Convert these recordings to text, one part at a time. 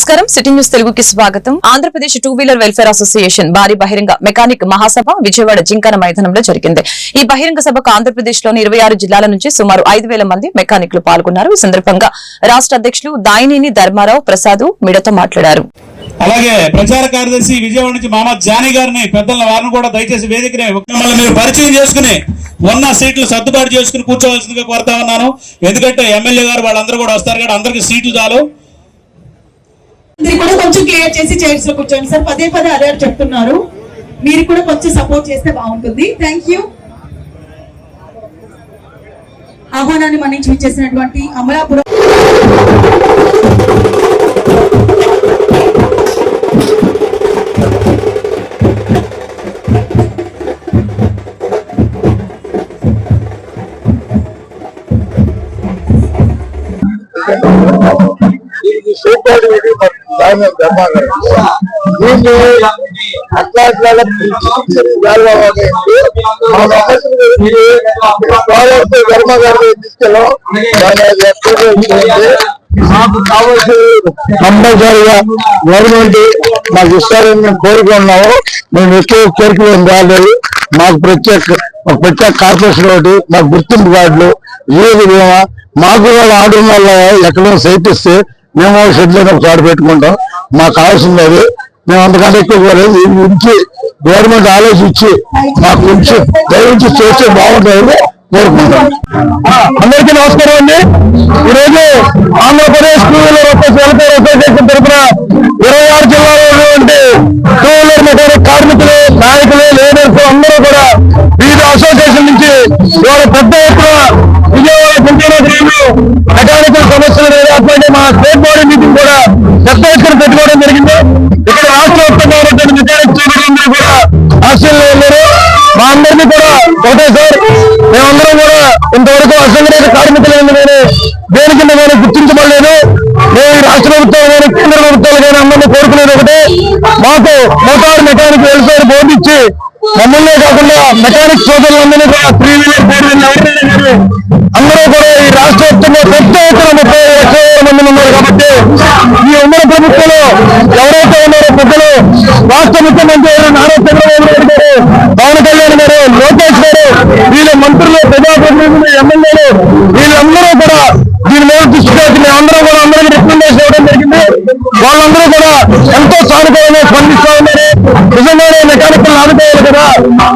నమస్కారం. City news తెలుగుకి స్వాగతం. Andhra Pradesh two wheeler welfare association భారీ బహిరంగ మెకానిక్ మహాసభ విజయవాడ జింకన మైదానంలో జరిగింది. ఈ బహిరంగ సభకు ఆంధ్రప్రదేశ్లోని ఇరవై ఆరు జిల్లాల నుంచి సుమారు ఐదు వేల మంది మెకానిక్లు పాల్గొన్నారు. ఈ సందర్భంగా రాష్ట్ర అధ్యక్షులు దాయినేని ధర్మారావు ప్రసాద్ మీడియాతో మాట్లాడారు. అలాగే ప్రచార కార్యదర్శి విజయవాడ నుంచి మామ జానీ గారిని పెద్దల వారిని కూడా దయచేసి వేదికనే మీరు పరిచయం చేసుకుని ఉన్న సీట్లు సర్దుబాటు చేసుకుని కూర్చోవలసిందిగా కోరుతా ఉన్నాను. ఎందుకంటే ఎమ్మెల్యే గారు వాళ్ళందరూ కూడా వస్తారు కాబట్టి అందరికి సీట్లు చాలు. ఇది కూడా కొంచెం క్లియర్ చేసి చైర్స్లో కూర్చోండి. సార్ పదే పదే అదే చెప్తున్నారు. మీరు కూడా కొంచెం సపోర్ట్ చేస్తే బాగుంటుంది. థ్యాంక్ యూ ఆహ్వానాన్ని మన్నించి ఇచ్చేసినటువంటి అమలాపురం సూపర్ ఇది మన దాని ధర్మాగారు దీన్ని అట్లాంటి తీసుకెళ్ళాం మాకు కావాల్సి కంపల్సరిగా గవర్నమెంట్. మాకు ఇస్తారని మేము కోరుకున్నాము మేము ఎక్కువ కోరికలు రాలేదు మాకు ప్రత్యేక ప్రత్యేక కార్పొరేషన్ ఒకటి మాకు గుర్తింపు కార్డులు ఏది బీమా మాకు కూడా ఆర్డర్ వల్ల ఎక్కడో సైట్ ఇస్తే మేము షెడ్లో ఒక చోట పెట్టుకుంటాం. మాకు కావాల్సింది అది. మేము అంతకంటే ఎక్కువ కోరలేదు ఉంచి గవర్నమెంట్ ఆలోచించి మాకు ఉంచి దయవించి చేస్తే బాగుంటుంది కోరుకుంటాం అందరికీ నమస్కారం అండి. ఈరోజు Andhra Pradesh two wheeler welfare association తరఫున ఇరవై ఆరు జిల్లాలో ఉన్నటువంటి టూ వీలర్ మెకానిక్ కార్మికులు నాయకులు లీడర్స్ అందరూ కూడా వివిధ అసోసియేషన్ నుంచి ఇవాళ పెద్ద ఎత్తున విజయవాడ కుంటీలో మెకానికల్ సమస్యలు మీద మా స్టేట్ బోర్డు మీటింగ్ కూడా పెద్ద పెట్టుకోవడం జరిగింది. ఇక్కడ రాష్ట్ర వ్యాప్తంగా ఉన్నటువంటి మెకానిక్ సోదరులందరూ కూడా ఆస్ట్రేలియా వెళ్ళారు మా అందరినీ కూడా ఒకటే సార్ మేమందరం కూడా ఇంతవరకు అసంఘటిత కార్మికులను నేను దేని కింద కానీ గుర్తించబడలేదు. మేము రాష్ట్ర ప్రభుత్వం కానీ కేంద్ర ప్రభుత్వాలు కానీ అందరినీ కోరుకునేది ఒకటే. మాకు మోటార్ మెకానిక్ వెల్ఫేర్ బోర్డు ఇచ్చి మమ్మల్నే కాకుండా మెకానిక్ సోదరులందరినీ కూడా త్రీ వీలర్ ఫోర్ వీలర్ అందరూ ఈ ఎవరైతే ఉన్నారో పెద్దలు రాష్ట్ర ముఖ్యమంత్రి నారా చంద్రబాబు నాయుడు గారు పవన్ కళ్యాణ్ గారు లోకేష్ గారు వీళ్ళ మంత్రులు ప్రజాప్రతినిధులు ఎమ్మెల్యేలు వీళ్ళందరూ కూడా దీని మీద దృష్టి పెట్టి మేమందరం కూడా అందరికీ రికమెండేషన్ ఇవ్వడం జరిగింది. వాళ్ళందరూ కూడా ఎంతో సానుకూలంగా స్పందిస్తూ ఉన్నారు. నిజంగానే మెకానికల్ ఆదుకోవాలి కదా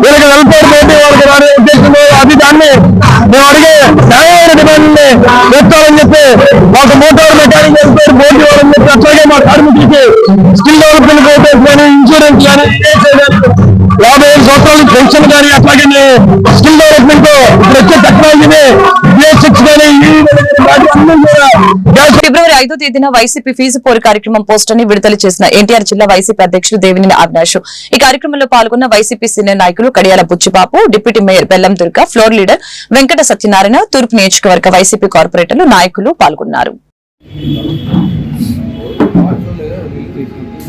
వీళ్ళకి వెల్ఫేర్ పోటీ వాళ్ళకి రాని ఉద్దేశంలో అది దాన్ని మేము అడిగే న్యాయమైన డిమాండ్ని చేస్తామని చెప్పి మాకు మోటార్ కానీ యాభై ఐదు సంవత్సరాల పెన్షన్ కానీ అట్లాగే స్కిల్ డెవలప్మెంట్ ఇప్పుడు వచ్చే టెక్నాలజీని ఫిబ్రవరి ఐదో తేదీన వైసీపీ ఫీజు పోరు కార్యక్రమం పోస్టర్ని విడుదల చేసిన ఎన్టీఆర్ జిల్లా వైసీపీ అధ్యక్షులు దేవినేని అవినాష్. ఈ కార్యక్రమంలో పాల్గొన్న వైసీపీ సీనియర్ నాయకులు కడియాల Buchibabu deputy mayor Bellam Durga floor leader Venkata Satyanarayana తూర్పు నియోజకవర్గ వైసీపీ కార్పొరేటర్లు నాయకులు పాల్గొన్నారు.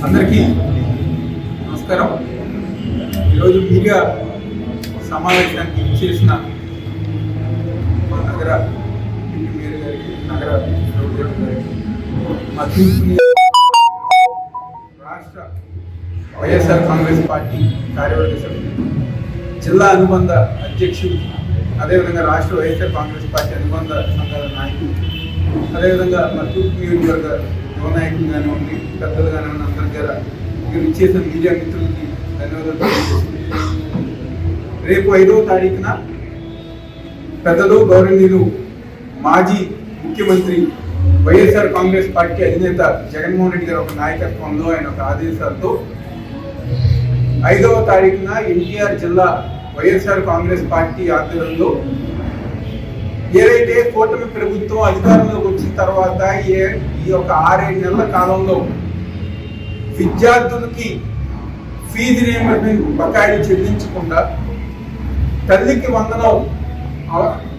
అందరికీ నమస్కారం. ఈరోజు మీడియా సమావేశానికి చేసిన నగర మేయర్ గారికి నగర గారికి రాష్ట్ర వైఎస్ఆర్ కాంగ్రెస్ పార్టీ కార్యవర్గ సభ్యులు జిల్లా అనుబంధ అధ్యక్షులు అదేవిధంగా రాష్ట్ర వైఎస్ఆర్ కాంగ్రెస్ పార్టీ అనుబంధ సంఘాల నాయకులు అదేవిధంగా మా తూర్పు నియోజకవర్గ యువ నాయకులు కానివ్వండి పెద్దలు కానివ్వండి అందరి దగ్గర ఇక్కడ ఇచ్చేసిన మీడియా మిత్రులకి ధన్యవాదాలు రేపు ఐదవ తారీఖున పెద్దలు గౌరవనీయులు మాజీ ముఖ్యమంత్రి వైఎస్ఆర్ కాంగ్రెస్ పార్టీ అధినేత జగన్మోహన్ రెడ్డి గారి ఒక నాయకత్వంలో ఆయన ఒక ఆదేశాలతో ఐదవ తారీఖున ఎన్టీఆర్ జిల్లా వైఎస్ఆర్ కాంగ్రెస్ పార్టీ ఆధ్వర్యంలో ఏదైతే కూటమి ప్రభుత్వం అధికారంలోకి వచ్చిన తర్వాత ఏ ఈ యొక్క ఆరేడు నెలల కాలంలో విద్యార్థులకి ఫీజు రియంబర్స్మెంట్ బకాయిలు చెల్లించకుండా తల్లికి వందనం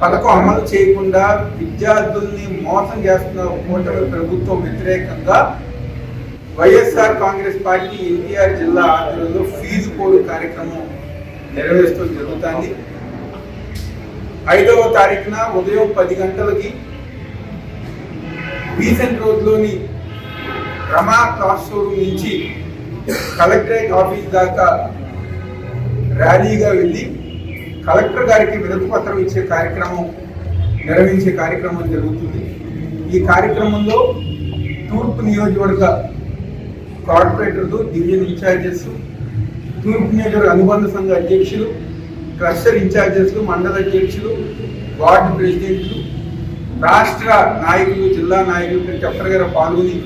పథకం అమలు చేయకుండా విద్యార్థుల్ని మోసం చేస్తున్న కూటమి ప్రభుత్వం వ్యతిరేకంగా వైఎస్ఆర్ కాంగ్రెస్ పార్టీ ఎన్టీఆర్ జిల్లా ఆధ్వర్యంలో ఫీజు కోడ్ కార్యక్రమం నెరవేర్చడం జరుగుతుంది. ఐదవ తారీఖున ఉదయం పది గంటలకి బీసెంట్ రోడ్లోని రమా క్లాస్ రూమ్ నుంచి కలెక్టరేట్ ఆఫీస్ దాకా ర్యాలీగా వెళ్ళి కలెక్టర్ గారికి వినతి పత్రం ఇచ్చే కార్యక్రమం నిర్వహించే కార్యక్రమం జరుగుతుంది. ఈ కార్యక్రమంలో తూర్పు నియోజకవర్గ కార్పొరేటర్లు డివిజన్ ఇన్ఛార్జెస్ తూర్పు నియోజకవర్గ అనుబంధ సంఘ అధ్యక్షులు క్లస్టర్ ఇన్ఛార్జెస్ మండల అధ్యక్షులు వార్డు ప్రెసిడెంట్లు రాష్ట్ర నాయకులు జిల్లా నాయకులు ప్రతి పాల్గొని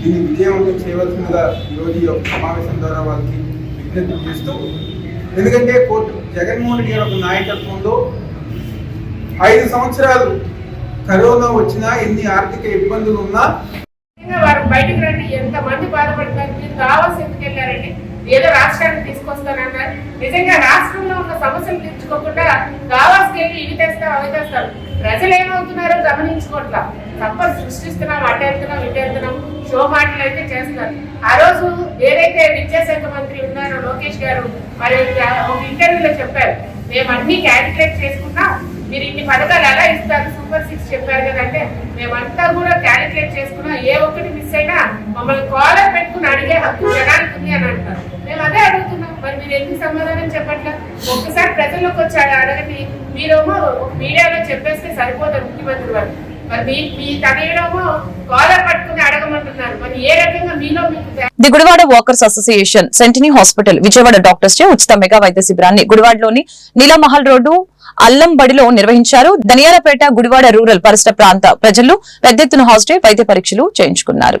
దీన్ని విజయవంతం చేయవలసిందిగా ఈరోజు యొక్క సమావేశం ద్వారా వాళ్ళకి విజ్ఞప్తి చేస్తూ ఎందుకంటే కోర్టు జగన్మోహన్ రెడ్డి గారి ఒక నాయకత్వంలో ఐదు సంవత్సరాలు కరోనా వచ్చినా ఎన్ని ఆర్థిక ఇబ్బందులు ఉన్నా వారు బయటకు రండి ఎంత మంది బాధపడతారు మీరు కావాల్సి ఎందుకు వెళ్ళారండి? ఏదో రాష్ట్రానికి తీసుకొస్తానన్నారు. నిజంగా రాష్ట్రంలో ఉన్న సమస్యలు తీర్చుకోకుండా కావాల్సి వెళ్ళి ఇవి తెస్తాం అవి తెస్తారు. ప్రజలు ఏమవుతున్నారో గమనించుకోవట్లా. తప్ప సృష్టిస్తున్నాం అటు వెళ్తున్నాం షో మాటలు అయితే చేస్తున్నారు. ఆ రోజు ఏదైతే విద్యాశాఖ మంత్రి ఉన్నారో లోకేష్ గారు మరి ఒక ఇంటర్వ్యూలో చెప్పారు మేము అన్ని క్యాలిక్యులేట్ చేసుకున్నా మీరు ఇన్ని పథకాలు ఎలా ఇస్తారు? సూపర్ సిక్స్ చెప్పారు కదంటే మేమంతా కూడా క్యాలిక్యులేట్ చేసుకున్నాం ఏ ఒక్కటి మిస్ అయినా మమ్మల్ని కాలర్ పెట్టుకుని అడిగే హక్కు జనానికి ఉంది అని అంటారు. మేము అదే అడుగుతున్నాం. మరి మీరు ఎందుకు సమాధానం చెప్పట్లా? ఒక్కసారి ప్రజల్లోకి వచ్చాడు అడగండి. మీరేమో మీడియాలో చెప్పేస్తే సరిపోతారు ముఖ్యమంత్రి వారు. మరి మీ తనయుడేమో కాలర్ పట్టుకుని అడగమంటున్నారు. మరి ఏ రకంగా మీలో మీకు the Gudivada walkers association Sentini hospital Vijayawada doctors చే ఉచిత మెగా వైద్య శిబిరాన్ని గుడివాడలోని నీలమహల్ రోడ్డు అల్లంబడిలో నిర్వహించారు. దనియాలపేట గుడివాడ రూరల్ పరిసర ప్రాంత ప్రజలు పెద్ద ఎత్తున హాస్టల్ వైద్య పరీక్షలు చేయించుకున్నారు.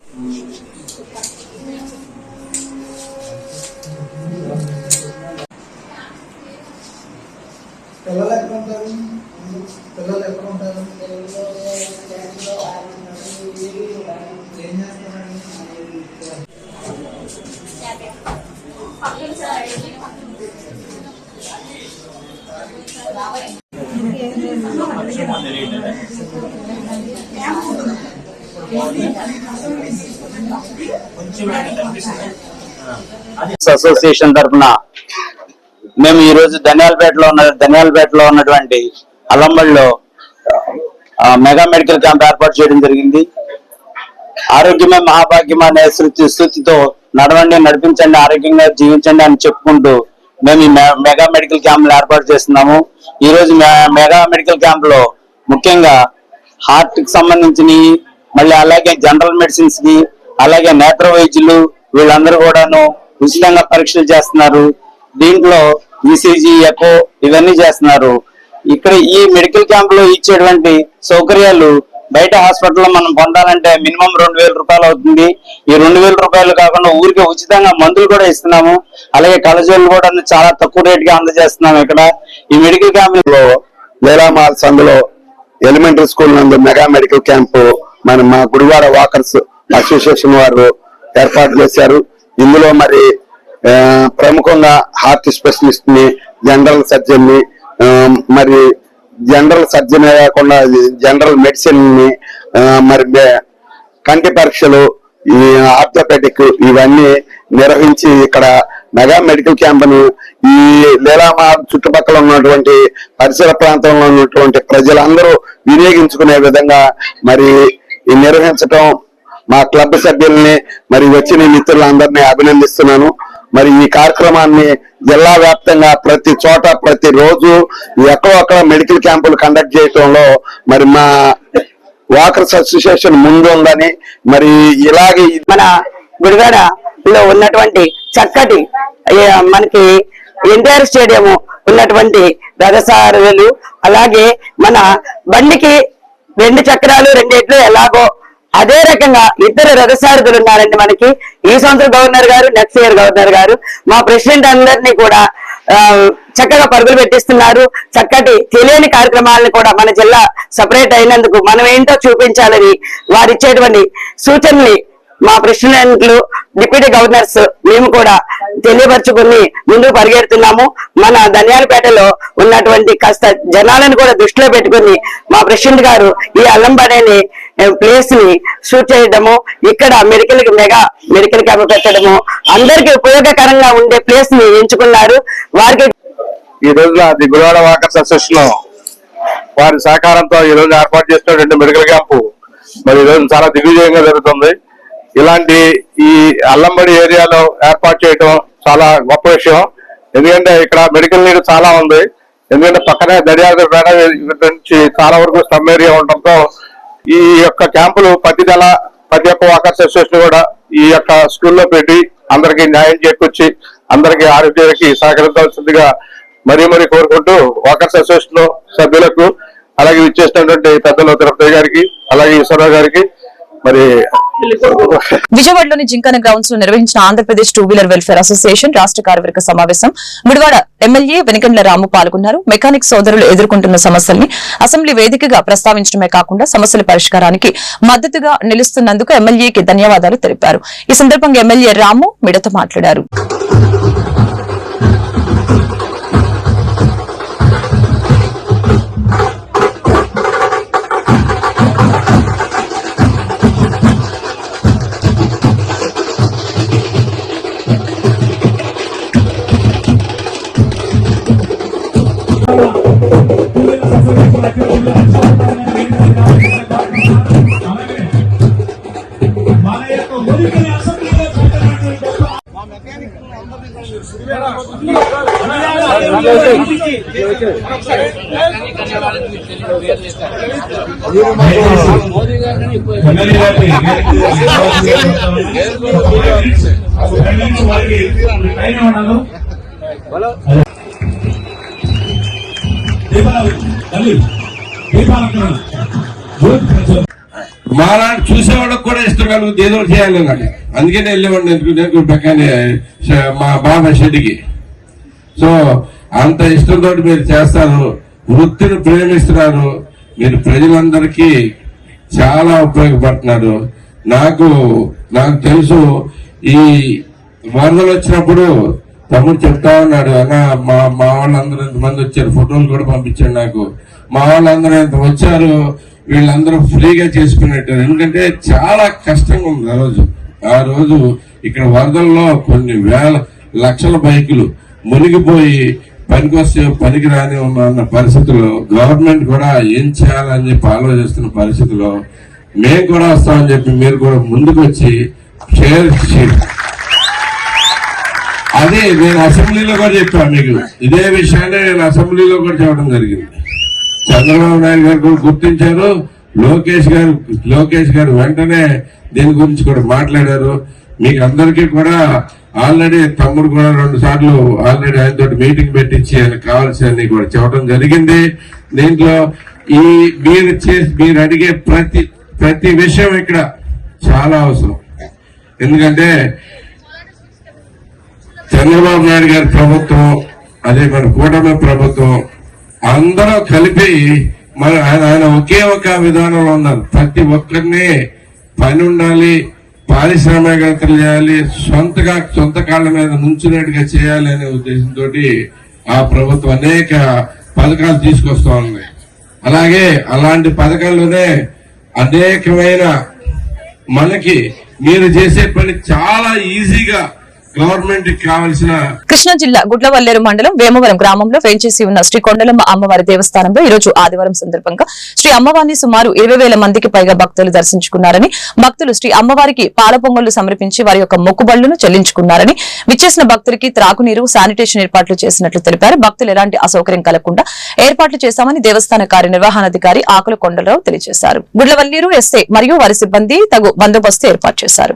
అసోసియేషన్ తరఫున మేము ఈ రోజు ధనియాలపేటలో ఉన్న ధనియాలపేటలో ఉన్నటువంటి అలంబడిలో మెగా మెడికల్ క్యాంప్ ఏర్పాటు చేయడం జరిగింది. ఆరోగ్యమే మహాభాగ్యం అనే శృతి స్థుతితో నడవండి నడిపించండి ఆరోగ్యంగా జీవించండి అని చెప్పుకుంటూ మేము ఈ మె- మెగా మెడికల్ క్యాంపులు ఏర్పాటు చేస్తున్నాము. ఈ రోజు మెగా మెడికల్ క్యాంప్లో ముఖ్యంగా హార్ట్కి సంబంధించినవి మళ్ళీ అలాగే జనరల్ మెడిసిన్స్కి అలాగే నేత్ర వైద్యులు వీళ్ళందరూ కూడాను ఉచితంగా పరీక్షలు చేస్తున్నారు. దీంట్లో ఈసీజీ ఎకో ఇవన్నీ చేస్తున్నారు. ఇక్కడ ఈ మెడికల్ క్యాంప్లో ఇచ్చేటువంటి సౌకర్యాలు బయట హాస్పిటల్లో మనం పొందాలంటే మినిమం రెండు వేల రూపాయలు అవుతుంది. ఈ రెండు వేల రూపాయలు కాకుండా ఊరికే ఉచితంగా మందులు కూడా ఇస్తున్నాము. అలాగే కలజోళ్ళు కూడా చాలా తక్కువ రేట్గా అందజేస్తున్నాము ఇక్కడ. ఈ మెడికల్ క్యాంప్లో లీలామాల్ సందులో ఎలిమెంటరీ స్కూల్ నందు మెగా మెడికల్ క్యాంపు మన మా గురువార వాకర్స్ అసోసియేషన్ వారు ఏర్పాటు చేశారు. ఇందులో మరి ప్రముఖంగా హార్ట్ స్పెషలిస్ట్ని జనరల్ సర్జన్ని మరి జనరల్ సర్జన్ కాకుండా జనరల్ మెడిసిన్ని మరి కంటి పరీక్షలు ఈ ఆర్థోపెటిక్ ఇవన్నీ నిర్వహించి ఇక్కడ మెగా మెడికల్ క్యాంపును ఈ లీలామా చుట్టుపక్కల ఉన్నటువంటి పరిసర ప్రాంతంలో ఉన్నటువంటి ప్రజలందరూ వినియోగించుకునే విధంగా మరి ఈ నిర్వహించటం మా క్లబ్ సభ్యుల్ని మరి వచ్చిన మిత్రులందరినీ అభినందిస్తున్నాను. మరి ఈ కార్యక్రమాన్ని జిల్లా వ్యాప్తంగా ప్రతి చోట ప్రతి రోజు ఎక్కడొక్కడ మెడికల్ క్యాంపులు కండక్ట్ చేయటంలో మరి మా వాకర్స్ అసోసియేషన్ ముందుందని మరి ఇలాగే మన గుడివాడలో ఉన్నటువంటి చక్కటి మనకి ఎన్టీఆర్ స్టేడియం ఉన్నటువంటి రథసారులు అలాగే మన బండికి రెండు చక్రాలు రెండేట్లు ఎలాగో అదే రకంగా ఇద్దరు రథసారథులు ఉన్నారండి మనకి. ఈ సంవత్సరం గవర్నర్ గారు నెక్స్ట్ ఇయర్ గవర్నర్ గారు. మా ప్రెసిడెంట్ అందరినీ కూడా చక్కగా పరుగులు పెట్టిస్తున్నారు. చక్కటి తెలియని కార్యక్రమాలను కూడా మన జిల్లా సపరేట్ అయినందుకు మనం ఏంటో చూపించాలని వారు ఇచ్చేటువంటి మా ప్రెసిడెంట్లు డిప్యూటీ గవర్నర్స్ మేము కూడా తెలియపరచుకుని ముందుకు పరిగెడుతున్నాము. మన ధనియాలపేటలో ఉన్నటువంటి కాస్త జనాలను కూడా దృష్టిలో పెట్టుకుని మా ప్రెసిడెంట్ గారు ఈ అల్లంబడేని ప్లేస్ని షూట్ చేయడము ఇక్కడ మెడికల్ మెగా మెడికల్ క్యాంప్ పెట్టడము అందరికి ఉపయోగకరంగా ఉండే ప్లేస్ని ఎంచుకున్నారు. వారికి ఈ రోజున ది గురువాడ వాకర్స్ అసోసియేషన్ వారి సహకారంతో ఈ రోజు ఏర్పాటు చేసిన రెండు మెడికల్ క్యాంపు. మరి ఈ రోజు చాలా దిగ్విజయంగా జరుగుతుంది. ఇలాంటి ఈ అల్లంబడి ఏరియాలో ఏర్పాటు చేయడం చాలా గొప్ప విషయం. ఎందుకంటే ఇక్కడ మెడికల్ నీడ్ చాలా ఉంది. ఎందుకంటే పక్కనే దర్యాప్తు నుంచి చాలా వరకు స్లమ్ ఏరియా ఉండటంతో ఈ యొక్క క్యాంపులు ప్రతి నెల ప్రతి ఒక్క వాకర్స్ అసోసియేషన్ కూడా ఈ యొక్క స్కూల్లో పెట్టి అందరికీ న్యాయం చేకూర్చి అందరికీ ఆరోగ్యానికి సహకరించాల్సిందిగా మరీ మరీ కోరుకుంటూ వాకర్స్ అసోసియేషన్ సభ్యులకు అలాగే ఇచ్చేసినటువంటి పెద్దలు తిరుపతి గారికి అలాగే ఈశ్వరరావు గారికి మరి విజయవాడలోని జింకన గ్రౌండ్స్లో నిర్వహించిన Andhra Pradesh two wheeler welfare association రాష్ట్ర కార్యవర్గ సమావేశం. గుడివాడ ఎమ్మెల్యే వెనకండ్ల రాము పాల్గొన్నారు. మెకానిక్ సోదరులు ఎదుర్కొంటున్న సమస్యల్ని అసెంబ్లీ వేదికగా ప్రస్తావించడమే కాకుండా సమస్యల పరిష్కారానికి మద్దతుగా నిలుస్తున్నందుకు ఎమ్మెల్యేకి ధన్యవాదాలు తెలిపారు. ఈ సందర్భంగా ఎమ్మెల్యే రాము మిడత మాట్లాడారు. మాలాంటి చూసేవాళ్ళకి కూడా ఇష్టం కలుగుతుంది ఏదో చేయాలి నాకు అందుకనే వెళ్ళేవాడిని ఎందుకు? నేను పక్కనే మా బాబా షెడ్డికి. సో అంత ఇష్టంతో మీరు చేస్తారు వృత్తిని ప్రేమిస్తున్నారు మీరు ప్రజలందరికీ చాలా ఉపయోగపడుతున్నారు. నాకు నాకు తెలుసు ఈ వరదలు వచ్చినప్పుడు తమ్ముడు చెప్తా ఉన్నాడు అన్న మా మా వాళ్ళందరూ ఇంతమంది వచ్చారు ఫోటోలు కూడా పంపించాడు నాకు. మా వాళ్ళందరూ ఎంత వచ్చారు వీళ్ళందరూ ఫ్రీగా చేసుకునేటారు ఎందుకంటే చాలా కష్టంగా ఉంది ఆ రోజు. ఆ రోజు ఇక్కడ వరదల్లో కొన్ని వేల లక్షల బైకులు మునిగిపోయి పనికొస్తే పనికి రాని ఉన్న పరిస్థితుల్లో గవర్నమెంట్ కూడా ఏం చేయాలని చెప్పి ఆలోచిస్తున్న పరిస్థితిలో మేము కూడా వస్తామని చెప్పి మీరు కూడా ముందుకు వచ్చి షేర్ అదే నేను అసెంబ్లీలో కూడా చెప్పాను మీకు. ఇదే విషయాన్ని నేను అసెంబ్లీలో కూడా చెప్పడం జరిగింది. చంద్రబాబు నాయుడు గారు కూడా గుర్తించారు. లోకేష్ గారు లోకేష్ గారు వెంటనే దీని గురించి కూడా మాట్లాడారు. మీకు అందరికీ కూడా ఆల్రెడీ తమ్ముడు కూడా రెండు సార్లు ఆల్రెడీ ఆయనతో మీటింగ్ పెట్టించి ఆయన కావాల్సినవి కూడా చెప్పడం జరిగింది. దీంట్లో ఈ మీరు చేసి మీరు అడిగే ప్రతి ప్రతి విషయం ఇక్కడ చాలా అవసరం. ఎందుకంటే చంద్రబాబు నాయుడు గారి ప్రభుత్వం అదే మన కూటమి ప్రభుత్వం అందరూ కలిపి మన ఆయన ఆయన ఒకే ఒక విధానంలో ఉన్నారు. ప్రతి ఒక్కరిని పని ఉండాలి పారిశ్రామికవేత్తలు చేయాలి సొంతగా సొంత కాళ్ళ మీద నుంచునేట్టుగా చేయాలి అనే ఉద్దేశంతో ఆ ప్రభుత్వం అనేక పథకాలు తీసుకొస్తా ఉంది. అలాగే అలాంటి పథకాల్లోనే అనేకమైన మనకి మీరు చేసే పని చాలా ఈజీగా గవర్నమెంట్ కావాల్సిన కృష్ణా జిల్లా గుడ్లవల్లేరు మండలం వేమవరం గ్రామంలో వేంచేసి ఉన్న శ్రీ కొండలమ్మ అమ్మవారి దేవస్థానంలో ఈ రోజు ఆదివారం సందర్భంగా శ్రీ అమ్మవారిని సుమారు ఇరవై వేల మందికి పైగా భక్తులు దర్శించుకున్నారని భక్తులు శ్రీ అమ్మవారికి పాల పొంగళ్ళు సమర్పించి వారి యొక్క మొక్కుబళ్ళను చెల్లించుకున్నారని విచ్చేసిన భక్తులకి త్రాగునీరు శానిటేషన్ ఏర్పాట్లు చేసినట్లు తెలిపారు. భక్తులు ఎలాంటి అసౌకర్యం కలగకుండా ఏర్పాట్లు చేశామని దేవస్థాన కార్యనిర్వహణాధికారి ఆకుల కొండలరావు తెలియజేశారు. గుడ్లవల్లేరు ఎస్ఏ మరియు వారి సిబ్బంది తగు బందోబస్తు ఏర్పాటు చేశారు.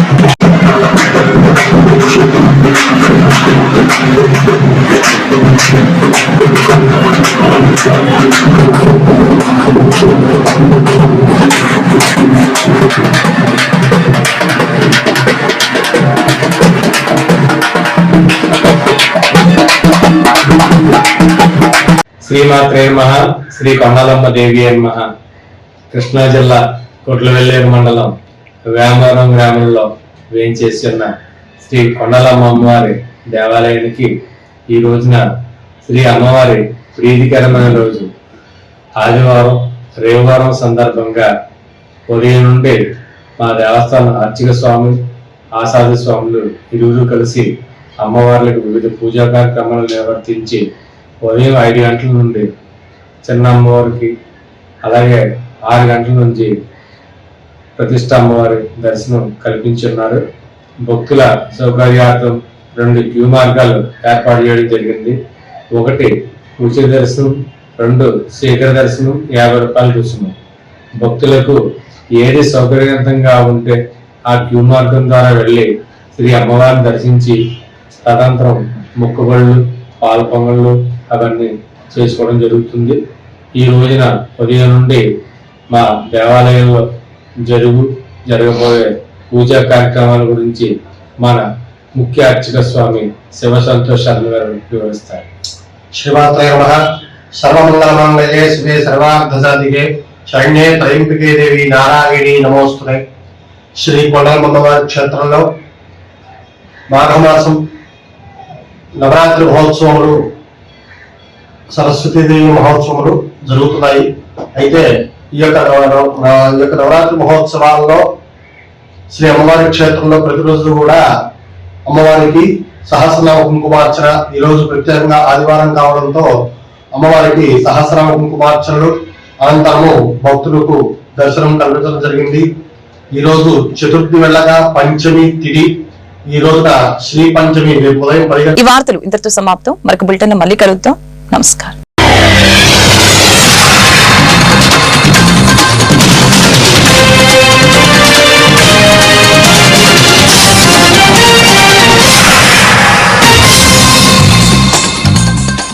శ్రీమాత్రే మహ శ్రీ కొండలమ్మ దేవి అన్మ కృష్ణా జిల్లా కొట్లవెల్లేరు మండలం వేమవరం గ్రామంలో వేయించేస్తున్న శ్రీ కొండలమ్మ అమ్మవారి దేవాలయానికి ఈ రోజున శ్రీ అమ్మవారి ప్రీతికరమైన రోజు. ఆదివారం రేవారం సందర్భంగా ఉదయం నుండి మా దేవస్థానం అర్చక స్వామి ఆసాది స్వాములు ఇరువురు కలిసి అమ్మవార్లకు వివిధ పూజా కార్యక్రమాలు నిర్వర్తించి ఉదయం ఐదు గంటల నుండి చిన్న అమ్మవారికి అలాగే ఆరు గంటల నుంచి ప్రతిష్ట అమ్మవారి దర్శనం కల్పించున్నారు. భక్తుల సౌకర్యార్థం రెండు క్యూ మార్గాలు ఏర్పాటు చేయడం జరిగింది. ఒకటి ఉచిత దర్శనం రెండు శీఘ్ర దర్శనం యాభై రూపాయలు రుసుము భక్తులకు ఏది సౌకర్యవంతంగా ఉంటే ఆ క్యూ మార్గం ద్వారా వెళ్ళి శ్రీ అమ్మవారిని దర్శించి తదనంతరం మొక్కుబళ్ళు పాల పొంగళ్ళు అవన్నీ చేసుకోవడం జరుగుతుంది. ఈ రోజున ఉదయం నుండి మా దేవాలయంలో జరుగు జరగబోయే పూజా కార్యక్రమాల గురించి మన ముఖ్య అర్చక స్వామి శివ సంతోష్ శర్మ గారు వివరిస్తారు. శ్రీమాత్రే నమ. సర్వమంగళమంగళే శివే సర్వార్థసాధికే శరణ్యే దేవి నారాయణి నమోస్తునే శ్రీ కొండలమ్మవారి క్షేత్రంలో మాఘమాసం నవరాత్రి మహోత్సవములు సరస్వతీదేవి మహోత్సవములు జరుగుతున్నాయి. అయితే ఈ యొక్క ఈ యొక్క నవరాత్రి మహోత్సవాల్లో శ్రీ అమ్మవారి క్షేత్రంలో ప్రతిరోజు కూడా అమ్మవారికి సహస్రనామ కుంకుమార్చన ఈ రోజు ప్రత్యేకంగా ఆదివారం కావడంతో అమ్మవారికి సహస్రనామ కుంకుమార్చనలు అనంతరము భక్తులకు దర్శనం కల్పించడం జరిగింది. ఈ రోజు చతుర్థి వెళ్ళగా పంచమి తిడి ఈ రోజున శ్రీ పంచమి రేపు ఉదయం ఈ వార్తలు ఇంతటితో సమాప్తం. మరొక బులెటిన్ మళ్ళీ కలుగుతాం నమస్కారం.